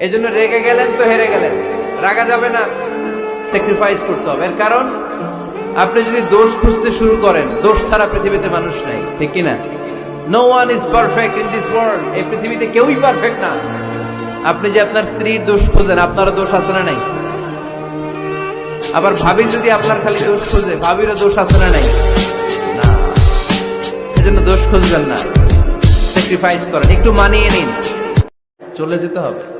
এই জন্য রেগে গেলেন তো হেরে গেলেন। রাগা যাবে না। স্যাক্রিফাইস করতে হবে। এর কারণ, আপনি যদি দোষ খুঁজতে শুরু করেন, দোষ ছাড়া পৃথিবীতে মানুষ নাই, ঠিক কিনা? No one is perfect in this world এই পৃথিবীতে কেউই পারফেক্ট না। আপনি যে আপনার স্ত্রীর দোষ খোঁজেন, আপনারও দোষ আছে না নাই? আবার ভাবি যদি আপনার খালি দোষ খোঁজে, ভাবিরও দোষ আছে না নাই? না। এজন্য দোষ খুঁজবেন না। স্যাক্রিফাইস করেন। একটু মানিয়ে নিন। চলে যেতে হবে।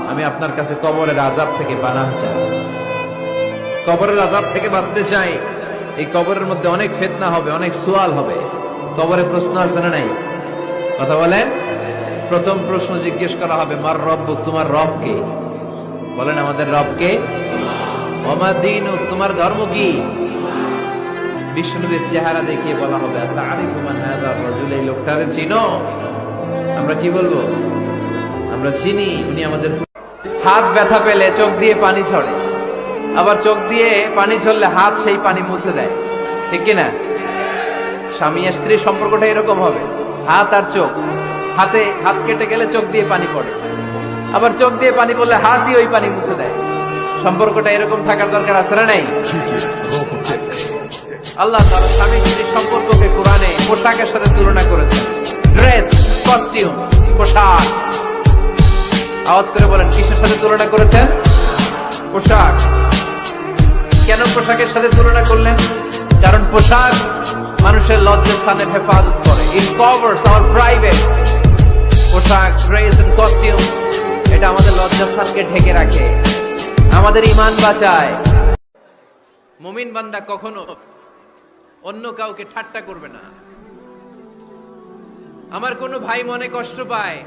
আমি আপনার কাছে কবরের আযাব থেকে বানান চাই। কবরের আযাব থেকে বাঁচতে চাই, এই কবরের মধ্যে অনেক ফিতনা হবে, অনেক সুয়াল হবে। কবরে প্রশ্ন আছে না নাই? কথা বলেন। প্রথম প্রশ্ন জিজ্ঞেস করা হবে, মার রব, তোমার রব কে? বলেন, আমাদের রব কে? তোমার ধর্ম কি? বিষ্ণুবীর চেহারা দেখিয়ে বলা হবে লোকটারে চিনো? আমরা কি বলব? আমরা চিনি, উনি আমাদের হাত ব্যথা পেলে চোখ দিয়ে পানি ছড়ে আবার চোখ দিয়ে পানি ছড়লে হাত সেই পানি মুছে দেয়। ঠিক কি না স্বামী স্ত্রীর সম্পর্কটা এরকম হবে। হাত আর চোখ। হাতে হাত কেটে গেলে চোখ দিয়ে পানি পড়ে। আবার চোখ দিয়ে পানি পড়লে হাত দিয়ে ওই পানি মুছে দেয়। সম্পর্কটা এরকম থাকার দরকার আছে না নাই? আল্লাহ তার স্বামী স্ত্রীর সম্পর্ককে কোরআনে পোশাকের সাথে তুলনা করেছেন। ড্রেস, কস্টিউম, পোশাক। আওয়াজ করে বলেন, কিসের সাথে তুলনা করেছেন? পোশাক। কেন পোশাকের সাথে তুলনা করলেন? কারণ পোশাক মানুষের লজ্জার স্থানের হেফাজত করে। ইট কভার্স আওয়ার প্রাইভেট পোশাক ড্রেস এন্ড কস্টিউম এটা আমাদের লজ্জার স্থানকে ঢেকে রাখে। আমাদের ইমান বাঁচায়। মুমিন বান্দা কখনো অন্য কাউকে ঠাট্টা করবে না। আমার কোনো ভাই মনে কষ্ট পায়?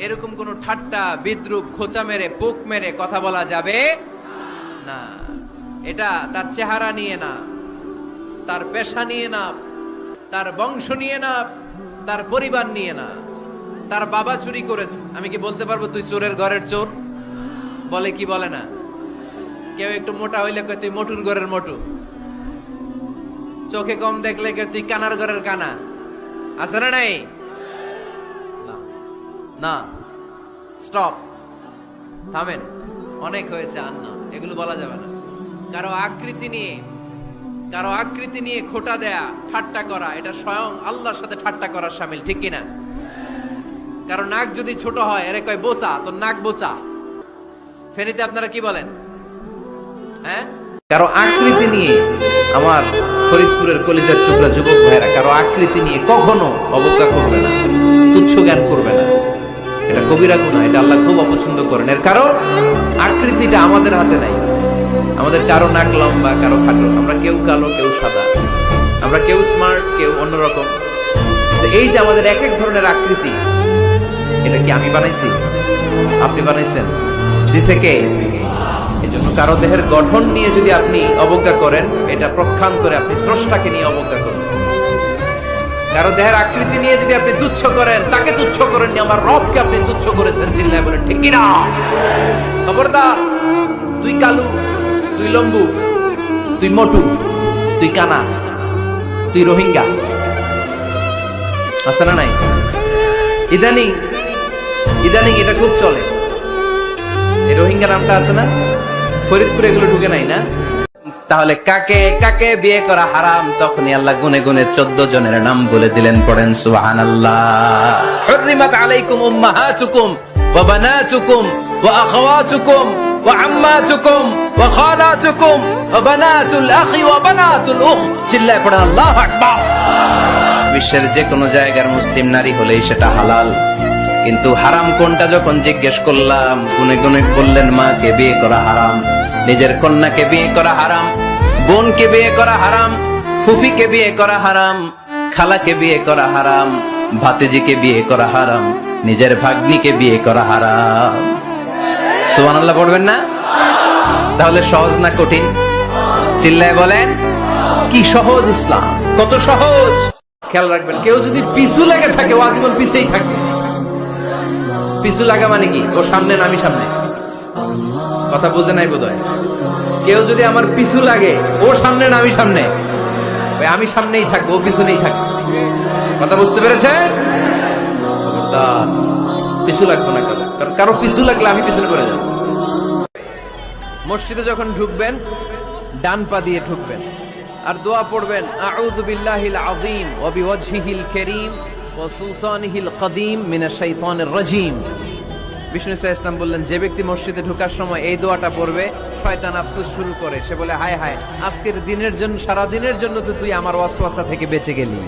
এরকম কোনো ঠাট্টা, বিদ্রুপ, খোঁচা মেরে, পোক মেরে কথা বলা যাবে না। এটা তার চেহারা নিয়ে না, তার পেশা নিয়ে না, তার বংশ নিয়ে না, তার পরিবার নিয়ে না। তার বাবা চুরি করেছে। আমি কি বলতে পারব তুই চোরের ঘরের চোর? বলে কি বলে না? কেউ একটু মোটা হইলে কয়, তুই মোটুর ঘরের মোটু। চোখে কম দেখলে তুই কানার ঘরের কানা। আছে না নাই। না স্টপ থামেন, অনেক হয়েছে আর না এগুলো বলা যাবে না। কারও আকৃতি নিয়ে, কারও আকৃতি নিয়ে খোটা দেয়া, ঠাট্টা করা, এটা স্বয়ং আল্লাহর সাথে ঠাট্টা করার সামিল, ঠিক কিনা? কারও নাক যদি ছোট হয়, এরে কয়, বোচা, তোর নাক বোচা। ফেনীতে আপনারা কি বলেন? হ্যাঁ? কারও আকৃতি নিয়ে আমার ফরিদপুরের কলিজার টুকরা যুবক ভাইরা কারও আকৃতি নিয়ে কখনো অবজ্ঞা করবে না, তুচ্ছ জ্ঞান করবে না। এটা কবিরা গুণা এটা আল্লাহ খুব অপছন্দ করেন। এর কারণ, আকৃতিটা আমাদের হাতে নাই। আমাদের কারও নাক লম্বা, কারও খাটো। আমরা কেউ কালো, কেউ সাদা। আমরা কেউ স্মার্ট কেউ অন্যরকম। এই যে আমাদের এক এক ধরনের আকৃতি, এটা কি আমি বানাইছি? আপনি বানাইছেন? দিছে কে? এই জন্য কারও দেহের গঠন নিয়ে যদি আপনি অবজ্ঞা করেন, এটা প্রক্ষান করে আপনি স্রষ্টাকে নিয়ে অবজ্ঞা করেন। কারও দেহের আকৃতি নিয়ে যদি আপনি তুচ্ছ করেন, তাকে তুচ্ছ করেননি, আমার রবকে আপনি তুচ্ছ করেছেন চিল্লায় বলেন, ঠিক কিনা খবরদার তুই কালু তুই লম্বু তুই মোটু তুই কানা তুই রোহিঙ্গা। আছে না নাই? ইদানিং ইদানিং এটা খুব চলে। এই রোহিঙ্গা নামটা আছে না? ফরিদপুরে এগুলো ঢুকে নাই না? তাহলে কাকে কাকে বিয়ে করা হারাম? তখনই আল্লাহ গুনে গুনে চোদ্দ জনের নাম বলে দিলেন, পড়েন সুহান আল্লাহ বিশ্বের যে কোনো জায়গার মুসলিম নারী হলেই সেটা হালাল। কিন্তু হারাম কোনটা যখন জিজ্ঞেস করলাম, গুনে গুনে বললেন, মাকে বিয়ে করা হারাম। নিজের কন্যাকে বিয়ে করা হারাম, বোনকে বিয়ে করা হারাম, ফুফিকে বিয়ে করা হারাম, খালাকে বিয়ে করা হারাম, ভাতিজিকে বিয়ে করা হারাম, নিজের ভাগ্নিকে বিয়ে করা হারাম। সুবহানাল্লাহ, পড়বেন না? তাহলে সহজ না কঠিন? চিল্লায় বলেন, কি সহজ ইসলাম, কত সহজ। খেয়াল রাখবেন, কেউ যদি পিছু লেগে থাকে, ও আজীবন পিছেই থাকবে। পিছু লাগা মানে কি? ও সামনে না আমি সামনে? কথা বুঝে নাই বোধ কেউ যদি আমার পিছু লাগে, ও সামনে না, আমি সামনে। আমি সামনেই থাকব, ও পিছনেই থাকবে। কথা বুঝতে পেরেছে পিছু লাগবো না কারও কারণ কারও পিছু লাগলে আমি পিছনে পড়ে যাব। মসজিদে যখন ঢুকবেন, ডান পা দিয়ে ঢুকবেন, আর দোয়া পড়বেন, আউযু বিল্লাহিল আযীম ওয়া বিওয়াজহিল কারীম ওয়া সুলতানিহিল কদীম মিনাশ শাইতানির রাজীম। বিষ্ণু বললেন, যে ব্যক্তি মসজিদে ঢোকার সময় এই দোয়াটা পড়বে, শয়তান আফসোস শুরু করে। সে বলে, হায় হায়, আজকের দিনের জন্য সারা দিনের জন্য তো তুই আমার ওয়াসওয়াসা থেকে বেঁচে গেলি।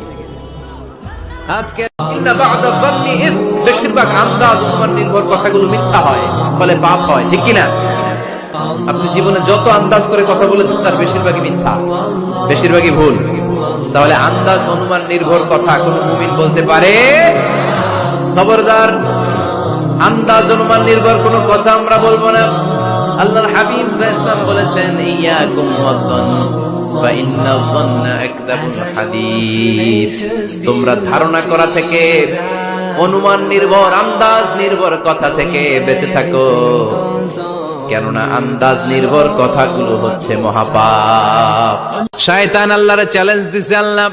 বেশিরভাগই মিথ্যা, বেশিরভাগই ভুল। তাহলে আন্দাজ, অনুমান, নির্ভর কথা কোন মুমিন বলতে পারে? খবরদার আন্দাজ অনুমান নির্ভর, কোন কথা আমরা বলব না। আল্লাহর হাবিব ইসলাম বলেছেন তোমরা ধারণা করা থেকে, অনুমান নির্ভর, আন্দাজ নির্ভর কথা থেকে বেঁচে থাকো। কেননা আন্দাজ নির্ভর কথাগুলো হচ্ছে মহাপাপ। শয়তান আল্লাহরে চ্যালেঞ্জ দিছে, আল্লাহ,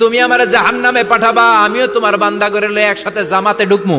তুমি আমার জাহান্নামে পাঠাবা, আমিও তোমার বান্দা করে লয়ে একসাথে জামাতে ঢুকমু।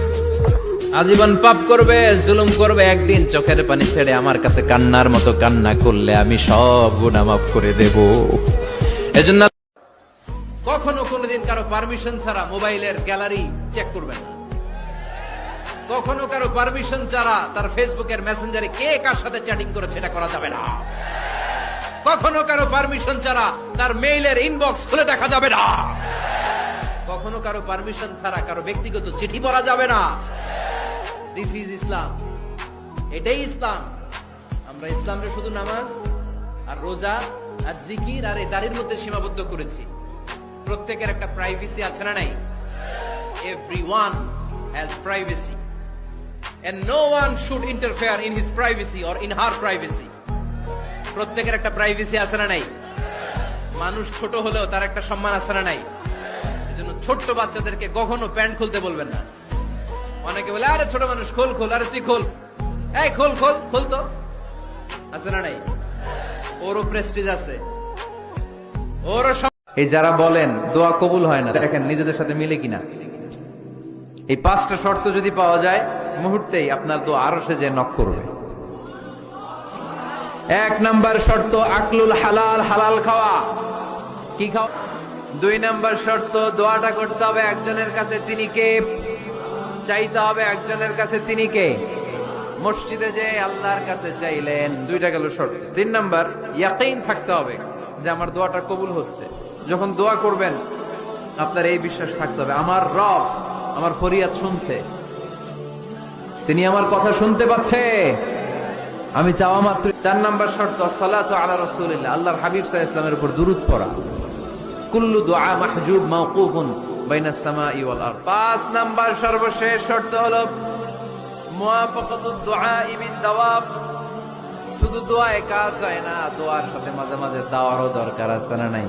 আজীবন পাপ করবে, জুলুম করবে, একদিন চোখের পানি ছেড়ে আমার কাছে কান্নার মতো কান্না করলে আমি সব গুণা মাফ করে দেব। এজন্য কখনো কোনোদিন কারও পারমিশন ছাড়া মোবাইলের গ্যালারি চেক করবেন না। কখনো কারও পারমিশন ছাড়া তার ফেসবুকের মেসেঞ্জারে কে কার সাথে চ্যাটিং করেছে এটা করা যাবে না। কখনো কারও পারমিশন ছাড়া তার মেইলের ইনবক্স খুলে দেখা যাবে না। কখনো কারও পারমিশন ছাড়া কারও ব্যক্তিগত চিঠি পড়া যাবে না। দিস ইজ ইসলাম এটাই ইসলাম। আমরা ইসলামরে শুধু নামাজ আর রোজা আর জিকির আর এই দাড়ির মধ্যে সীমাবদ্ধ করেছি। প্রত্যেকের একটা প্রাইভেসি আছে না নাই? Everyone has privacy and no one should interfere in his privacy or in her privacy প্রত্যেকের একটা প্রাইভেসি আছে না নাই? মানুষ ছোট হলেও তার একটা সম্মান আছে না নাই? এজন্য ছোট্ট বাচ্চাদেরকে কখনো প্যান্ট খুলতে বলবেন না। অনেকে বলে, আরে ছোট মানুষ, খোল খোল, আরে তুই খোল। এই খোল খোল খোল তো। আছে না নাই? ওরও প্রেস্টিজ আছে। ওরও এই যারা বলেন, দোয়া কবুল হয় না, দেখেন নিজেদের সাথে মিলে কিনা। এই পাঁচটা শর্ত যদি পাওয়া যায়, মুহূর্তেই আপনার দোয়া আরও সে যে নক করবে। এক নাম্বার শর্ত, আকলুল হালাল হালাল খাওয়া। কি খাওয়া? দুই নাম্বার শর্ত, দোয়াটা করতে হবে একজনের কাছে, তিনি কে? চাইতে হবে একজনের কাছে, তিনি কে? মসজিদে যে আল্লাহর কাছে চাইলেন। দুইটা গেল শর্ত। তিন নাম্বার, ইয়াকিন থাকতে হবে যে আমার দোয়াটা কবুল হচ্ছে। যখন দোয়া করবেন, আপনার এই বিশ্বাস থাকতে হবে। আমার রব আমার ফরিয়াদ শুনছে। তিনি আমার কথা শুনতে পাচ্ছে। আমি চাওয়া মাত্র চার নাম্বার শর্ত সালাতু আলা রাসূলিল্লাহ। আল্লাহর হাবিব আলাইহি ইসলামের উপর দুরূদ পড়া। কুল্লু দুআ মাহজুব, মাওকুফুন। পাঁচ নাম্বার সর্বশেষ শর্ত শুধু দোয়ায় কাজ হয় না দোয়ার সাথে মাঝে মাঝে দাওয়ারও দরকার আছে না নাই?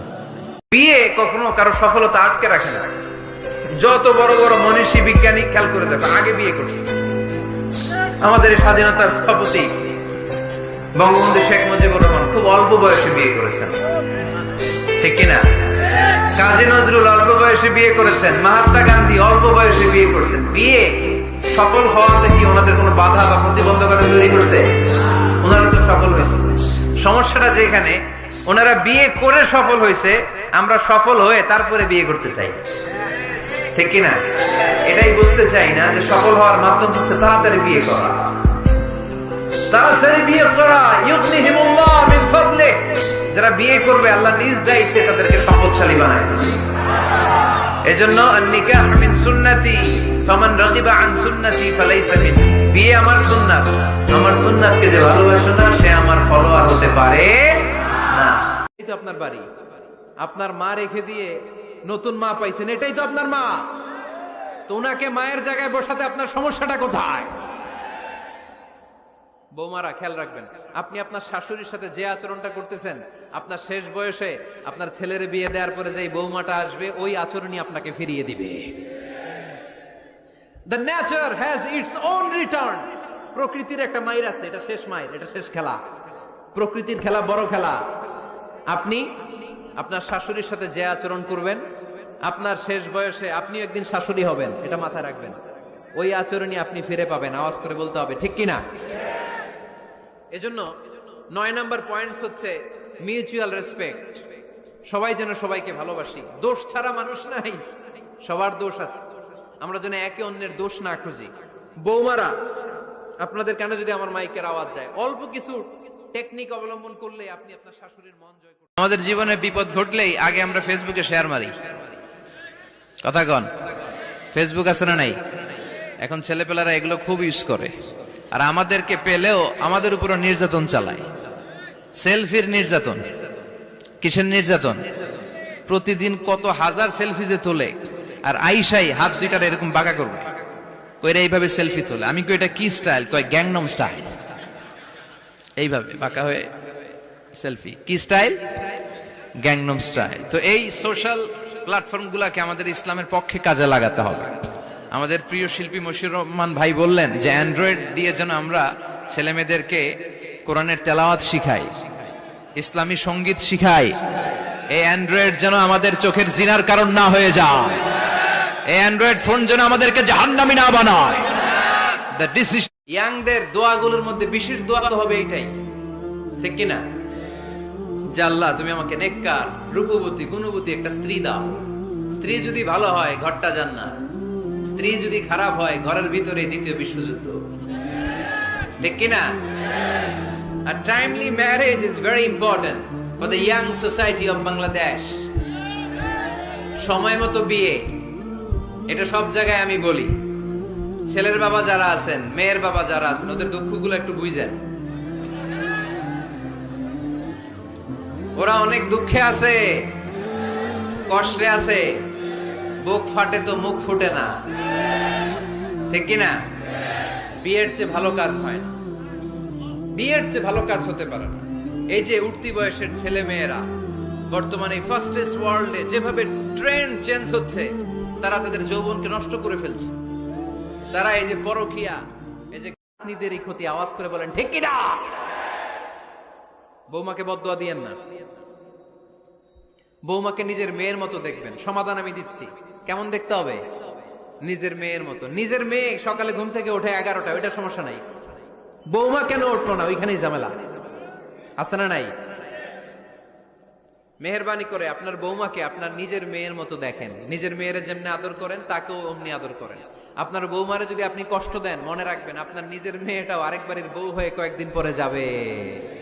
বিয়ে কখনো কারও সফলতা আটকে রাখে না। যত বড় বড় মনীষী বিজ্ঞানী খেয়াল করে দেখো, আগে বিয়ে করছে। আমাদের স্বাধীনতার স্থপতি বঙ্গবন্ধু শেখ মুজিবুর রহমান খুব অল্প বয়সে বিয়ে করেছেন। ঠিক কিনা? কাজী নজরুল অল্প বয়সে বিয়ে করেছেন, মহাত্মা গান্ধী অল্প বয়সে বিয়ে করেছেন। বিয়ে সফল হওয়াতে কি ওনাদের কোনো বাধা বা প্রতিবন্ধকতা তৈরি করছে? ওনারা তো সফল হয়েছে। সমস্যাটা যেখানে ওনারা বিয়ে করে সফল হয়েছে, আমরা সফল হয়ে তারপরে বিয়ে করতে চাই। ঠিক কিনা? এটাই বুঝতে চাই না যে সফল হওয়ার মাধ্যম হচ্ছে তাড়াতাড়ি বিয়ে করা। তাড়াতাড়ি বিয়ে করা। ইউকনিহিমুল্লাহ মিন ফাদলিহ যারা বিয়ে করবে, আল্লাহ নিজ দায়িত্বে তাদেরকে সম্পদশালী বানায়। এজন্য মা রেখে দিয়ে নতুন মা পাইছেন, এটাই তো আপনার মা। তো ওনাকে মায়ের জায়গায় বসাতে আপনার সমস্যাটা কোথায়? বৌমারা, খেয়াল রাখবেন, আপনি আপনার শাশুড়ির সাথে যে আচরণটা করতেছেন, আপনার শেষ বয়সে আপনার ছেলের বিয়ে দেওয়ার পরে যে বৌমাটা আসবে, ওই আচরণই আপনাকে ফিরিয়ে দিবে। দ্য নেচার হ্যাজ প্রকৃতির একটা মাইর আছে, এটা শেষ মাইর এটা শেষ খেলা। প্রকৃতির খেলা বড় খেলা। আপনি আপনার শাশুড়ির সাথে যে আচরণ করবেন, আপনার শেষ বয়সে আপনি একদিন শাশুড়ি হবেন, এটা মাথায় রাখবেন। ওই আচরণই আপনি ফিরে পাবেন, আওয়াজ করে বলতে হবে, ঠিক কিনা? এজন্য নয় নাম্বার পয়েন্টস হচ্ছে মিউচুয়াল রেসপেক্ট সবাই যেন সবাইকে ভালোবাসি। দোষ ছাড়া মানুষ নাই। সবার দোষ আছে। আমরা যেন একে অন্যের দোষ না খুঁজি। বৌমারা, আপনাদের কেন যদি আমার মাইকের আওয়াজ যায়। অল্প কিছু টেকনিক অবলম্বন করলে আপনি আপনার শাশুড়ির মন জয় করতে আমাদের জীবনে বিপদ ঘটলেই আগে আমরা ফেসবুকে শেয়ার মারি। কথা কন। ফেসবুক আছে না নাই? এখন ছেলেপেলারা এগুলো খুব ইউজ করে। আর আমাদেরকে পেলেও আমাদের উপরও নির্যাতন চালায়। সেলফির নির্যাতন। কিসের নির্যাতন? প্রতিদিন কত হাজার সেলফি যে তোলে, আর আইসাই হাত দুইটার এরকম বাঁকা করবে। কইরা এইভাবে সেলফি তোলে। আমি কই, এটা কি স্টাইল? কয়, গ্যাংনম স্টাইল। এইভাবে বাঁকা হয়ে সেলফি। কি স্টাইল? Gangnam style. তো এই সোশ্যাল প্ল্যাটফর্ম গুলাকে আমাদের ইসলামের পক্ষে কাজে লাগাতে হবে। আমাদের প্রিয় শিল্পী মশিউর রহমান ভাই বললেন যে অ্যান্ড্রয়েড দিয়ে যেন আমরা ছেলে মেয়েদেরকে কোরআনের তেলাওয়াত শিখাই, ইসলামী সংগীত শিখাই। এই অ্যান্ড্রয়েড যেন আমাদের চোখের জিনার কারণ না হয়ে যায়। এই অ্যান্ড্রয়েড ফোন যেন আমাদেরকে জাহান্নামী না বানায়। দ্য ডিসিশন ইয়াংদের দোয়াগুলোর মধ্যে বিশেষ দোয়া হবে এইটাই। ঠিক কি না যে আল্লাহ, তুমি আমাকে নেককার, রূপবতী, গুণবতী একটা স্ত্রী দাও। স্ত্রী যদি ভালো হয়, ঘরটা জান্নাত। স্ত্রী যদি খারাপ হয়, ঘরের ভিতরে দ্বিতীয় বিশ্বযুদ্ধ। ঠিক কি না A timely marriage is very important for the young society of Bangladesh. সময় মতো বিয়ে, এটা সব জায়গায় আমি বলি। ছেলের বাবা যারা আছেন, মেয়ের বাবা যারা আছেন, ওদের দুঃখগুলো একটু বুঝেন। ওরা অনেক দুঃখে আছে, কষ্টে আছে। বুক ফাটে তো মুখ ফুটে না। ঠিক কি না বিয়ের চেয়ে ভালো কাজ হয় না। বিয়ের চেয়ে ভালো কাজ হতে পারে না। এই যে উঠতি বয়সের ছেলে মেয়েরা, বর্তমানে ফার্স্টেস্ট ওয়ার্ল্ডে যেভাবে ট্রেন্ড চেঞ্জ হচ্ছে, তারা তাদের যৌবনকে নষ্ট করে ফেলছে। তারা এই যে পরকিয়া, এই যে নিজেরই ক্ষতি আওয়াজ করে বলেন, ঠিক কি না বৌমাকে বদুয়া দিয়েন না। বৌমাকে নিজের মেয়ের মতো দেখবেন। সমাধান আমি দিচ্ছি। কেমন দেখতে হবে? নিজের মেয়ের মতো। নিজের মেয়ে সকালে ঘুম থেকে ওঠে এগারোটা, ওইটা সমস্যা নাই। বৌমা কেন উঠল না? ওইখানেই ঝামেলা। আছে না নাই? মেহরবানি করে আপনার বৌমাকে আপনার নিজের মেয়ের মতো দেখেন। নিজের মেয়ের যেমনি আদর করেন, তাকেও অমনি আদর করেন। আপনার বৌমারে যদি আপনি কষ্ট দেন, মনে রাখবেন আপনার নিজের মেয়েটাও আরেক বাড়ির বউ হয়ে কয়েকদিন পরে যাবে।